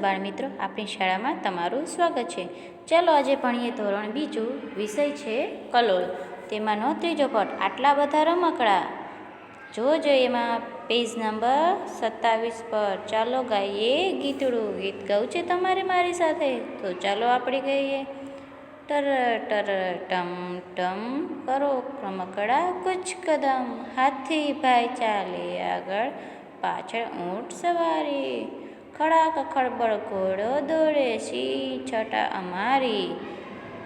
બાળ મિત્રો, આપણી શાળામાં તમારું સ્વાગત છે. ચાલો આજે ભણીએ ધોરણ બીજું, વિષય છે કલોલ. તેમાંનો ત્રીજો પટ, આટલા બધા રમકડા. જોજો એમાં, પેજ નંબર સત્તાવીસ પર. ચાલો ગાઈએ ગીતડું. ગીત ગાવું છે તમારે મારી સાથે? તો ચાલો આપણે ગાઈએ. ટર ટર, ટમ ટમ. કરો રમકડા કુછ કદમ. હાથી ભાઈ ચાલે આગળ. પાછળ ઊંટ સવારી. ખડાક ખળબળ ઘોડો દોડે સી છટા અમારી.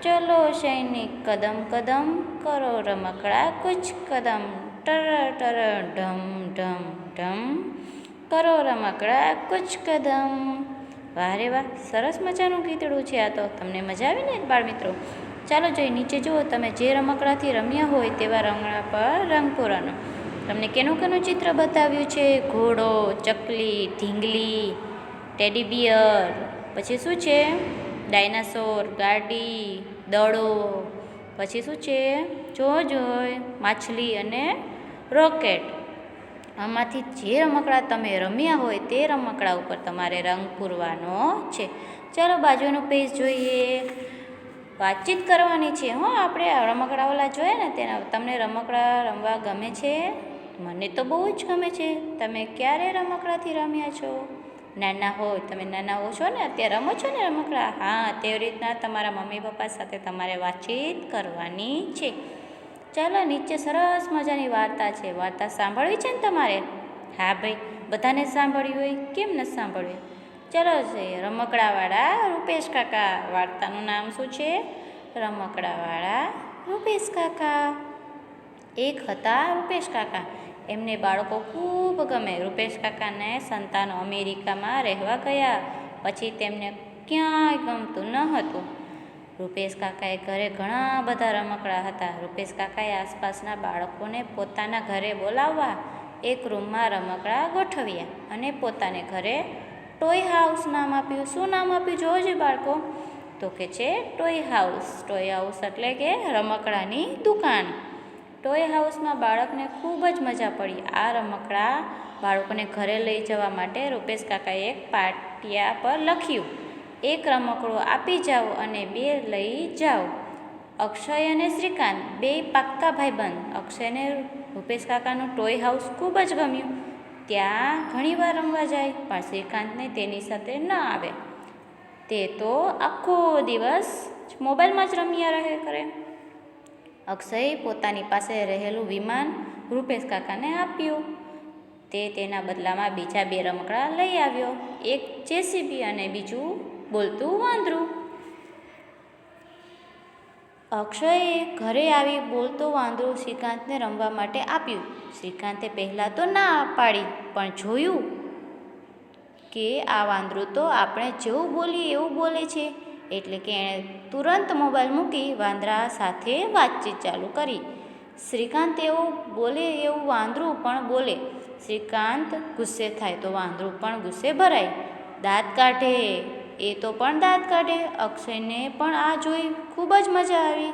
ચલો સૈનિક કદમ કદમ કરો રમકડા કુછ કદમ. ટર ટર ઢમ ઢમ ઢમ કરો રમકડા કુછ કદમ. વાહ રે વાહ, સરસ મજાનું ગીતડું છે આ તો. તમને મજા આવી ને બાળ મિત્રો? ચાલો જોઈ નીચે જુઓ, તમે જે રમકડાથી રમ્યા હોય તેવા રમકડા પર રંગ તમને કેનું કેનું ચિત્ર બતાવ્યું છે? ઘોડો, ચકલી, ઢીંગલી ટેડી બિયર. પછી શું છે? ડાયનાસોર, ગાડી, દડો. પછી શું છે? જોઈ હોય માછલી અને રોકેટ. આમાંથી જે રમકડા તમે રમ્યા હોય તે રમકડા ઉપર તમારે રંગ પૂરવાનો છે. ચાલો બાજુનું પેજ જોઈએ. વાતચીત કરવાની છે, હો, આપણે રમકડાઓલા રમકડા ઓલા જોઈએ ને તેના, તમને રમકડા રમવા ગમે છે? મને તો બહુ જ ગમે છે. તમે ક્યારે રમકડાથી રમ્યા છો? નાના હોય, તમે નાના હો છો ને, અત્યારે રમો છો ને રમકડા? હા તેવી રીતના તમારા મમ્મી પપ્પા સાથે તમારે વાતચીત કરવાની છે. ચાલો, નીચે સરસ મજાની વાર્તા છે. વાર્તા સાંભળવી છે ને તમારે? હા ભાઈ, બધાને સાંભળવી હોય? કેમ ન સાંભળવી? ચલો છે, રમકડાવાળા રૂપેશ કાકા, વાર્તાનું નામ શું છે? રમકડાવાળા રૂપેશ કાકા. એક હતા રૂપેશ કાકા. એમને બાળકો ખૂબ ગમે. રૂપેશ કાકાને સંતાનો અમેરિકામાં રહેવા ગયા. પછી તેમને ક્યાંય ગમતું ન હતું. રૂપેશ કાકાએ ઘરે ઘણા બધા રમકડા હતા. રૂપેશ કાકાએ આસપાસના બાળકોને પોતાના ઘરે બોલાવવા એક રૂમમાં રમકડા ગોઠવ્યા અને પોતાને ઘરે ટોય હાઉસ નામ આપ્યું. શું નામ આપ્યું જોજે બાળકો? તો કે છે ટોય હાઉસ. ટોય હાઉસ એટલે કે રમકડાની દુકાન. ટોય હાઉસમાં બાળકને ખૂબ જ મજા પડી. આ રમકડા બાળકોને ઘરે લઈ જવા માટે રૂપેશ કાકાએ એક પાટિયા પર લખ્યું, એક રમકડું આપી જાઓ અને બે લઈ જાઓ. અક્ષય અને શ્રીકાંત, બે પાક્કા ભાઈબંધ. અક્ષયને રૂપેશ કાકાનું ટોય હાઉસ ખૂબ જ ગમ્યું. ત્યાં ઘણીવાર રમવા જાય, પણ શ્રીકાંતને તેની સાથે ન આવે. તે તો આખો દિવસ મોબાઈલમાં જ રમ્યા રહે કરે. અક્ષય પોતાની પાસે રહેલું વિમાન રૂપેશ કાકાને આપ્યું. તે તેના બદલામાં બીજા બે રમકડા લઈ આવ્યો. એક જેસીબી અને બીજું બોલતું વાંદરું. અક્ષયે ઘરે આવી બોલતો વાંદરું શ્રીકાંતને રમવા માટે આપ્યું. શ્રીકાંતે પહેલાં તો ના પાડી, પણ જોયું કે આ વાંદરું તો આપણે જેવું બોલીએ એવું બોલે છે. એટલે કે એણે તુરંત મોબાઈલ મૂકી વાંદરા સાથે વાતચીત ચાલુ કરી. શ્રીકાંત એવું બોલે એવું વાંદરું પણ બોલે. શ્રીકાંત, ગુસ્સે થાય તો વાંદરું પણ ગુસ્સે ભરાય. દાંત કાઢે, એ તો પણ દાંત કાઢે. અક્ષયને પણ આ જોઈ ખૂબ જ મજા આવી.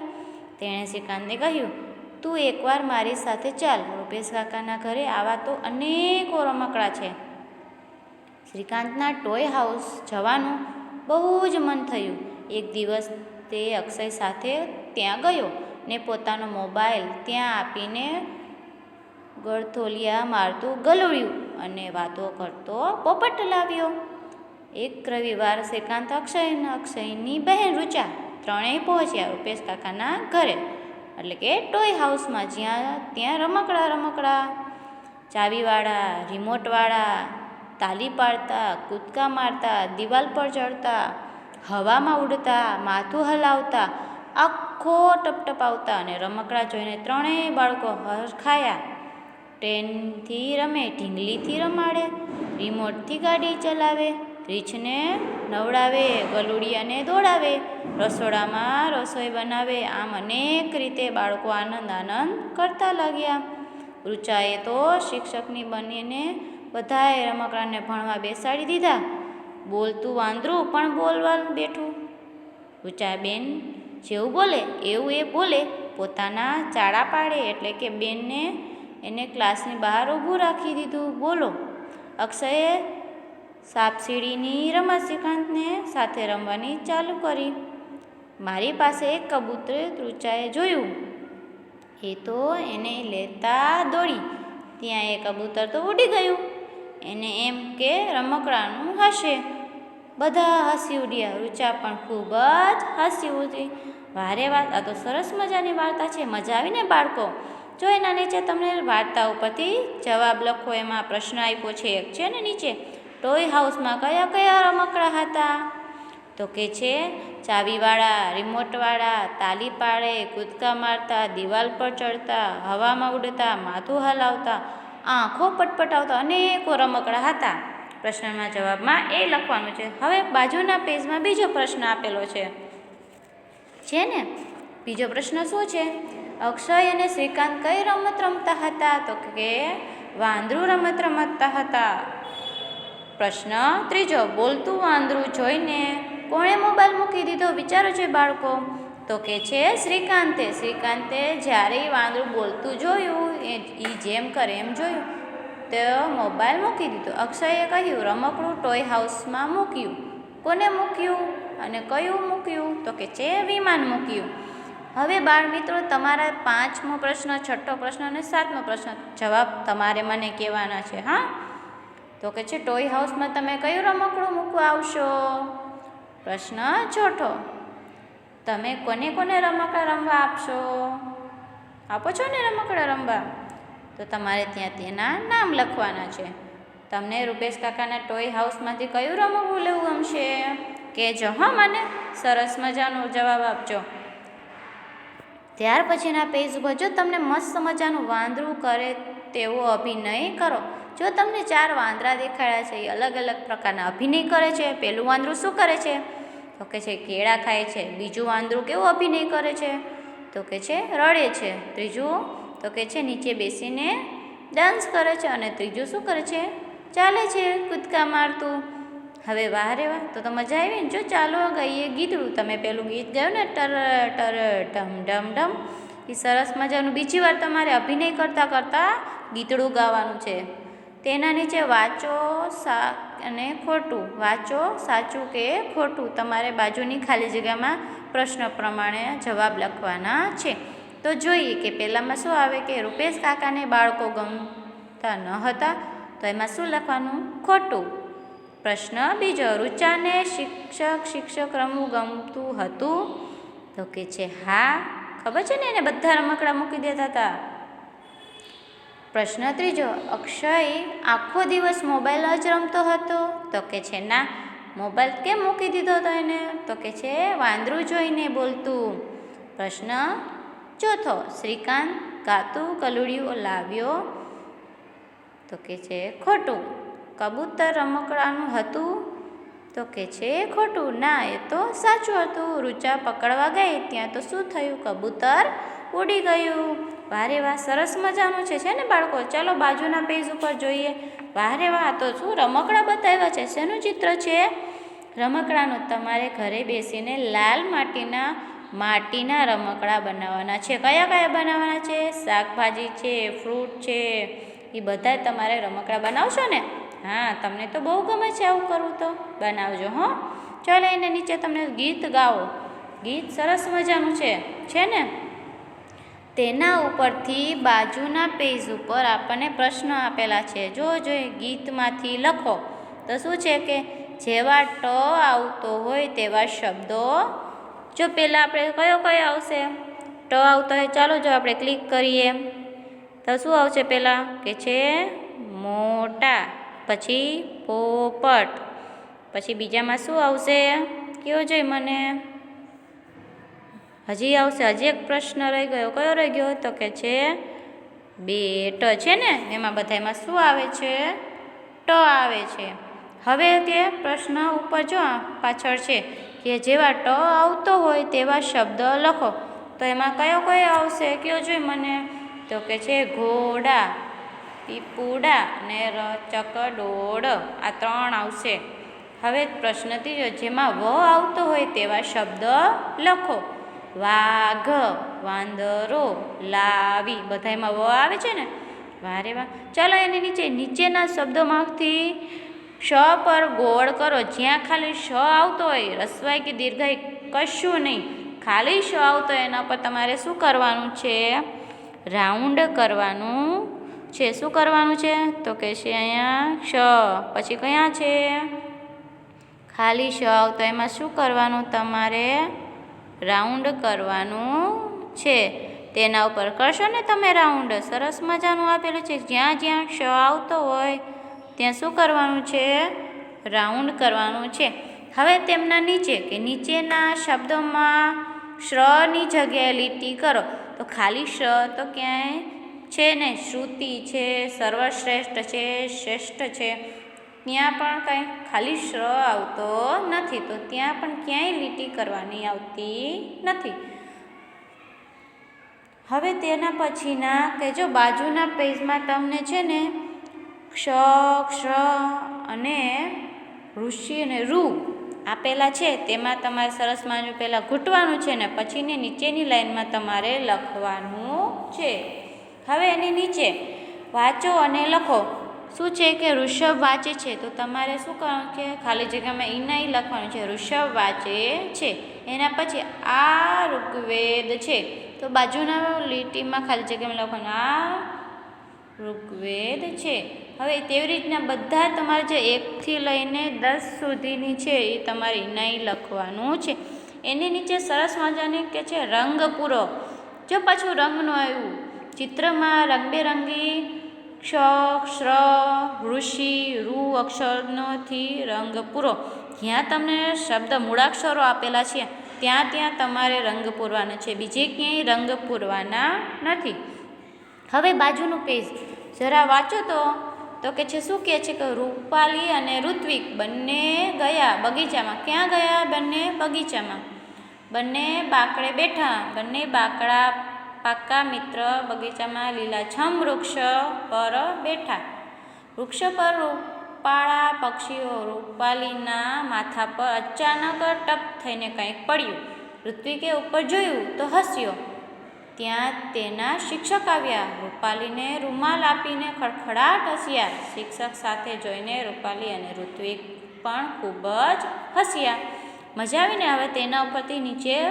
તેણે શ્રીકાંતને કહ્યું, તું એકવાર મારી સાથે ચાલ, રૂપેશ કાકાના ઘરે આવા તો અનેકો રમકડા છે. શ્રીકાંતના ટોય હાઉસ જવાનું બહુ જ મન થયું. એક દિવસ તે અક્ષય સાથે ત્યાં ગયો ને પોતાનો મોબાઈલ ત્યાં આપીને ગળથોલિયા મારતું ગલોળ્યું અને વાતો કરતો પોપટ લાવ્યો. એક રવિવાર શ્રીકાંત અક્ષય અક્ષયની બહેન રૂચા ત્રણેય પહોંચ્યા રૂપેશ કાકાના ઘરે. એટલે કે ટોય હાઉસમાં જ્યાં ત્યાં રમકડા રમકડા, ચાવીવાળા રિમોટવાળા તાલી પાડતા, કૂદકા મારતા, દિવાલ પર ચડતા હવામાં ઉડતા, માથું હલાવતા, આખો ટપટપાવતા અને રમકડા જોઈને ત્રણેય બાળકો હરખાયા ટ્રેનથી રમે, ઢીંગલીથી રમાડે, રિમોટથી ગાડી ચલાવે, રીંછને નવડાવે, ગલુડિયાને દોડાવે, રસોડામાં રસોઈ બનાવે, આમ અનેક રીતે બાળકો આનંદ આનંદ કરતા લાગ્યા. ઋચાએ તો શિક્ષકની બનીને બધાએ રમકડાને ભણવા બેસાડી દીધા. બોલતું વાંદરું પણ બોલવા બેઠું. રૂચા બેન જેવું બોલે, એવું એ બોલે, પોતાના ચાળા પાડે એટલે કે બેનને એને ક્લાસની બહાર ઊભું રાખી દીધું. બોલો. અક્ષયે સાપસીડીની રમત શ્રીકાંતને સાથે રમવાની ચાલુ કરી. મારી પાસે એક કબૂતર ત્રુચાએ જોયું. એ તો એને લેતા દોડી. ત્યાં એ કબૂતર તો ઉડી ગયું. એને એમ કે રમકડાનું હશે. બધા હસી ઉડ્યા ઋચા પણ ખૂબ જ હસી ઉડી. વારે વાત આ તો સરસ મજાની વાર્તા છે, મજા આવીને બાળકો? જો એના નીચે તમને વાર્તા ઉપરથી જવાબ લખો, એમાં પ્રશ્ન આપ્યો છે, એક છે ને નીચે ટોય હાઉસમાં કયા કયા રમકડા હતા? તો કે છે, ચાવીવાળા રિમોટવાળા તાલી પાડે કૂદકા મારતા, દિવાલ પર ચડતા, હવામાં ઉડતા, માથું હલાવતા, આંખો પટપટાવતા અનેકો રમકડા હતા. પ્રશ્નના જવાબમાં એ લખવાનું છે. હવે બાજુના પેજમાં બીજો પ્રશ્ન આપેલો છે. છે ને બીજો પ્રશ્ન શું છે? અક્ષય અને શ્રીકાંત કઈ રમત રમતા હતા? તો કે વાંદરું રમત રમતા હતા. પ્રશ્ન ત્રીજો, બોલતું વાંદરું જોઈને કોણે મોબાઈલ મૂકી દીધો? વિચારો છે બાળકો. તો કે છે શ્રીકાંતે. શ્રીકાંતે જ્યારે એ વાંદરું બોલતું જોયું, એ એ જેમ કરે એમ જોયું. તો મોબાઈલ મૂકી દીધો. અક્ષયે કહ્યું, રમકડું ટોય હાઉસમાં મૂક્યું. કોને મૂક્યું અને કયું મૂક્યું? તો કે છે વિમાન મૂક્યું. હવે બાળ મિત્રો, તમારા પાંચમો પ્રશ્ન, છઠ્ઠો પ્રશ્ન અને સાતમો પ્રશ્ન. જવાબ તમારે મને કહેવાના છે, હા? તો કે છે, ટોય હાઉસમાં તમે કયું રમકડું મૂકવા આવશો? પ્રશ્ન છઠ્ઠો તમે કોને કોને રમકડા રમવા આપશો? આપો છો ને રમકડા રમવા? તો તમારે ત્યાં તેના નામ લખવાના છે. તમને રૂપેશ કાકાના ટોય હાઉસમાંથી કયું રમકડું લેવું ગમશે? કહેજો, હા, મને સરસ મજાનો જવાબ આપજો. ત્યાર પછીના પેજ ઉપર જો તમને મસ્ત મજાનું વાંદરું કરે તેવો અભિનય કરો. જો તમને ચાર વાંદરા દેખાડ્યા છે, એ અલગ અલગ પ્રકારના અભિનય કરે છે, પેલું વાંદરું શું કરે છે? તો કે છે, કેળા ખાય છે, બીજું વાંદરું કેવું અભિનય કરે છે? તો કે છે, રડે છે, ત્રીજું તો કે છે, નીચે બેસીને ડાન્સ કરે છે અને ત્રીજું શું કરે છે? ચાલે છે, કૂદકા મારતું. હવે વાહ રે વાહ, તો તો મજા આવી ને જો ચાલો ગાઈએ ગીતડું તમે પેલું ગીત ગાયું ને, ટર ટર, ઢમ ઢમ ઢમ. એ સરસ મજાનું. બીજી વાર તમારે અભિનય કરતાં કરતાં ગીતડું ગાવાનું છે. તેના નીચે વાંચો સા અને ખોટું. વાંચો સાચું કે ખોટું. તમારે બાજુની ખાલી જગ્યામાં પ્રશ્ન પ્રમાણે જવાબ લખવાના છે. તો જોઈએ કે પહેલાંમાં શું આવે કે રૂપેશ કાકાને બાળકો ગમતા ન હતા, તો એમાં શું લખવાનું? ખોટું. પ્રશ્ન બીજો, રૂચાને શિક્ષક શિક્ષક રમવું ગમતું હતું? તો કે છે, હા, ખબર છે ને એને બધા રમકડા મૂકી દેતા હતા? પ્રશ્ન ત્રીજો, અક્ષય આખો દિવસ મોબાઈલ જ રમતો હતો? તો કે છે, ના, મોબાઈલ કેમ મૂકી દીધો હતો એને? તો કે છે, વાંદરું જોઈને બોલતું. પ્રશ્ન ચોથો, શ્રીકાંત ગાતું કલુડિયું લાવ્યો. તો કે છે, ખોટું, કબૂતર રમકડાનું હતું? તો કે છે, ખોટું, ના, એ તો સાચું હતું. રૂચા પકડવા ગઈ, ત્યાં તો શું થયું? કબૂતર ઉડી ગયું. વારે વાહ, સરસ મજાનું છે છે ને, બાળકો? ચાલો, બાજુના પેજ ઉપર જોઈએ. વારે વાહ, તો શું રમકડા બતાવ્યા છે? શેનું ચિત્ર છે? રમકડાનું, તમારે ઘરે બેસીને લાલ માટીના માટીના રમકડા બનાવવાના છે. કયા કયા બનાવવાના છે? શાકભાજી છે, ફ્રૂટ છે, એ બધા તમારે રમકડા બનાવશો ને? હા, તમને તો બહુ ગમે છે આવું કરવું તો. બનાવજો, હો. ચાલો એને નીચે તમને ગીત ગાઓ. ગીત સરસ મજાનું છે. છે ને? તેના ઉપરથી બાજુના પેજ ઉપર આપણને પ્રશ્ન આપેલા છે. જો જો ગીતમાંથી લખો. તો શું છે કે, જેવા ટ આવતો હોય તેવા શબ્દો જો પહેલાં આપણે કયો કયો આવશે? ટ આવતો હોય, ચાલો જો આપણે ક્લિક કરીએ. તો શું આવશે પહેલાં? કે છે મોટા, પછી પોપટ, પછી બીજામાં શું આવશે? કયો જોઈએ મને? હજી આવશે, હજી એક પ્રશ્ન રહી ગયો. કયો રહી ગયો? તો કે છે બેટ છે ને? એમાં બધામાં શું આવે છે? ટ આવે છે. હવે તે પ્રશ્ન ઉપર જો પાછળ છે. કે જેવા ટ આવતો હોય તેવા શબ્દ લખો. તો એમાં કયો કયો આવશે કયો જોઈ મને? તો કે છે ઘોડા, પીપુડા અને ચકડોળ. આ ત્રણ આવશે. હવે પ્રશ્ન ત્રીજો, જેમાં વ આવતો હોય તેવા શબ્દ લખો. વાઘ, વાંદરો, લાવી. બધામાં વ આવે છે ને? વારે વાહ. ચાલો એની નીચે, નીચેના શબ્દોમાંથી શ પર ગોળ કરો. જ્યાં ખાલી શ આવતો હોય રસવાઈ કે દીર્ઘાઈ કશું નહીં. ખાલી શ આવતો હોય, એના પર તમારે શું કરવાનું છે? રાઉન્ડ કરવાનું છે. શું કરવાનું છે? તો કે છે અહીંયા શ. પછી કયા છે? ખાલી શ આવતો એમાં શું કરવાનું? તમારે રાઉન્ડ કરવાનું છે. તેના ઉપર કરશો ને તમે રાઉન્ડ? સરસ મજાનું આપેલું છે. જ્યાં જ્યાં શ આવતો હોય ત્યાં શું કરવાનું છે? રાઉન્ડ કરવાનું છે. હવે તેમના નીચે કે નીચેના શબ્દોમાં શ્રની જગ્યાએ લીટી કરો. તો ખાલી શ્ર તો ક્યાંય છે ને? શ્રુતિ છે, સર્વશ્રેષ્ઠ છે, શ્રેષ્ઠ છે. ત્યાં પણ કંઈ ખાલી શ્ર આવતો નથી. તો ત્યાં પણ ક્યાંય લીટી કરવાની આવતી નથી. હવે તેના પછીના કે જો બાજુના પેજમાં તમને છે ને ક્ષ ક્ષ અને ઋષિ અને રૂ આપેલા છે, તેમાં તમારે સરસ માનું પહેલાં ઘૂંટવાનું છે ને પછીની નીચેની લાઈનમાં તમારે લખવાનું છે. હવે એની નીચે વાંચો અને લખો. શું છે કે ઋષભ વાંચે છે? તો તમારે શું કરવાનું છે ખાલી જગ્યામાં ઈનાઈ લખવાનું છે, ઋષભ વાંચે છે. એના પછી આ ઋગ્વેદ છે. તો બાજુના લીટીમાં ખાલી જગ્યામાં લખવાનું, આ ઋગ્વેદ છે. હવે તેવી રીતના બધા તમારે જે એકથી લઈને દસ સુધીની છે એ તમારે નહીં લખવાનું છે. એની નીચે સરસ મજાની કે છે રંગ પૂરો જો પાછું રંગનું આવ્યું, ચિત્રમાં રંગબેરંગી ક્ષ, શ્ર, ઋષિ રૂ અક્ષરનોથી રંગ પૂરો જ્યાં તમને શબ્દ મૂળાક્ષરો આપેલા છે, ત્યાં ત્યાં તમારે રંગ પૂરવાના છે. બીજે ક્યાંય રંગ પૂરવાના નથી. હવે બાજુનું પેજ જરા વાંચો તો તો કે છે, શું કહે છે કે રૂપાલી અને ઋત્વિક બંને ગયા બગીચામાં? ક્યાં ગયા બંને બગીચામાં? બંને બાકડે બેઠા, બંને બાકડા પાક્કા મિત્ર બગીચામાં લીલાછમ વૃક્ષ પર બેઠા. વૃક્ષ પર રૂપાળા પક્ષીઓ રૂપાલીના માથા પર અચાનક ટપ થઈને કંઈક પડ્યું. ઋત્વિકે ઉપર જોયું તો હસ્યો. ત્યાં તેના શિક્ષક આવ્યા. રૂપાલીને રૂમાલ આપીને ખડખડાટ હસ્યા. શિક્ષક સાથે જોઈને રૂપાલી અને ઋત્વિક પણ ખૂબ જ હસ્યા. મજા આવીને હવે તેના ઉપરથી નીચે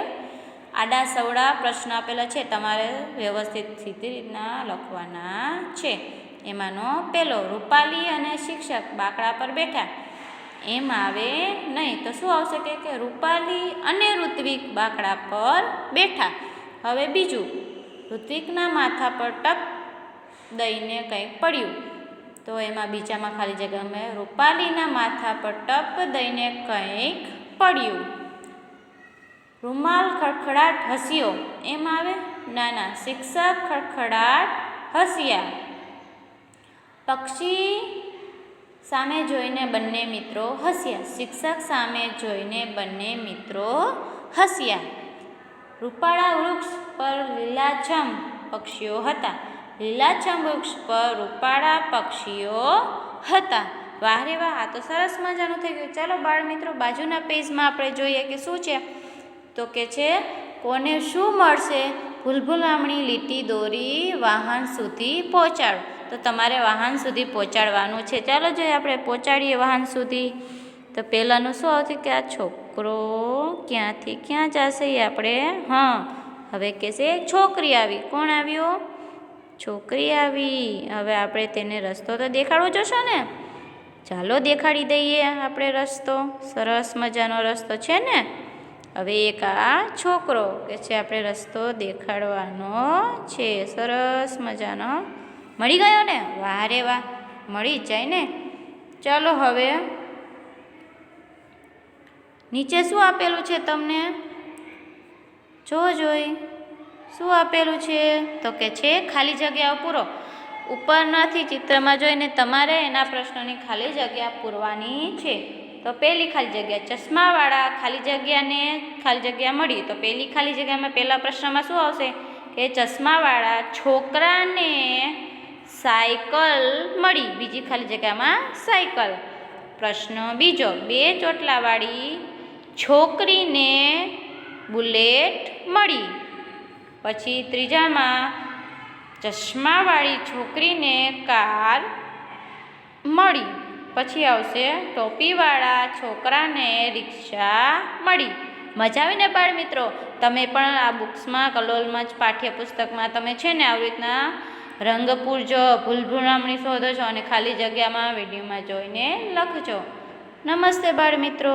આડા સવડા પ્રશ્ન આપેલા છે. તમારે વ્યવસ્થિત સીધી રીતના લખવાના છે. એમાંનો પહેલો, રૂપાલી અને શિક્ષક બાકડા પર બેઠા. એમ આવે નહીં તો શું આવશે કે કે રૂપાલી અને ઋત્વિક બાકડા પર બેઠા. હવે બીજું, ઋત્વિકના માથા પર ટપ દઈને કંઈક પડ્યું. તો એમાં બીજામાં ખાલી જગ્યા અમે રૂપાલીના માથા પર ટપ દઈને કંઈક પડ્યું. રૂમાલ ખડખડાટ હસ્યો. એમ આવે? ના ના શિક્ષક ખડખડાટ હસ્યા. પક્ષી સામે જોઈને બંને મિત્રો હસ્યા. શિક્ષક સામે જોઈને બંને મિત્રો હસ્યા. રૂપાળા વૃક્ષ પર લીલાછમ પક્ષીઓ હતા. લીલાછમ વૃક્ષ પર રૂપાળા પક્ષીઓ હતા. વાહ રે વાહ, આ તો સરસ મજાનું થઈ ગયું. ચાલો બાળ મિત્રો બાજુના પેજમાં આપણે જોઈએ કે શું છે? તો કે છે, કોને શું મળશે? ભૂલભુલામણી લીટી દોરી વાહન સુધી પહોંચાડો. તો તમારે વાહન સુધી પહોંચાડવાનું છે. ચાલો જોઈએ આપણે પહોંચાડીએ વાહન સુધી. તો પહેલાંનું શું આવશે કે આ છોકરો ક્યાંથી ક્યાં જશે એ આપણે, હા, હવે કહેશે છોકરી આવી. કોણ આવ્યો? છોકરી આવી. હવે આપણે તેને રસ્તો તો દેખાડવો જોશો ને? ચાલો દેખાડી દઈએ આપણે રસ્તો. સરસ મજાનો રસ્તો છે ને? હવે એક આ છોકરો કે છે આપણે રસ્તો દેખાડવાનો છે. સરસ મજાનો. મળી ગયો ને? વાહ રે વાહ. મળી જ જાય ને? ચાલો હવે નીચે શું આપેલું છે તમને? જો જોઈ. શું આપેલું છે? તો કે છે, ખાલી જગ્યાઓ પૂરો. ઉપરનાથી ચિત્રમાં જોઈને તમારે એના પ્રશ્નોની ખાલી જગ્યા પૂરવાની છે. તો પહેલી ખાલી જગ્યા ચશ્માવાળા, ખાલી જગ્યાને ખાલી જગ્યા મળી. તો પહેલી ખાલી જગ્યામાં પહેલા પ્રશ્નમાં શું આવશે? કે ચશ્માવાળા છોકરાને સાયકલ મળી. બીજી ખાલી જગ્યામાં સાયકલ. પ્રશ્ન બીજો, બે ચોટલાવાળી છોકરીને બુલેટ મળી. પછી ત્રીજામાં ચશ્માવાળી છોકરીને કાર મળી. પછી આવશે ટોપીવાળા છોકરાને રિક્ષા મળી. મજા આવીને બાળ મિત્રો? તમે પણ આ બુક્સમાં, કલોલમાં જ પાઠ્યપુસ્તકમાં તમે છે ને આવી રીતના રંગ પૂરજો ભૂલભૂલામણી શોધો છો અને ખાલી જગ્યામાં વિડીયોમાં જોઈને લખજો. નમસ્તે બાળ મિત્રો.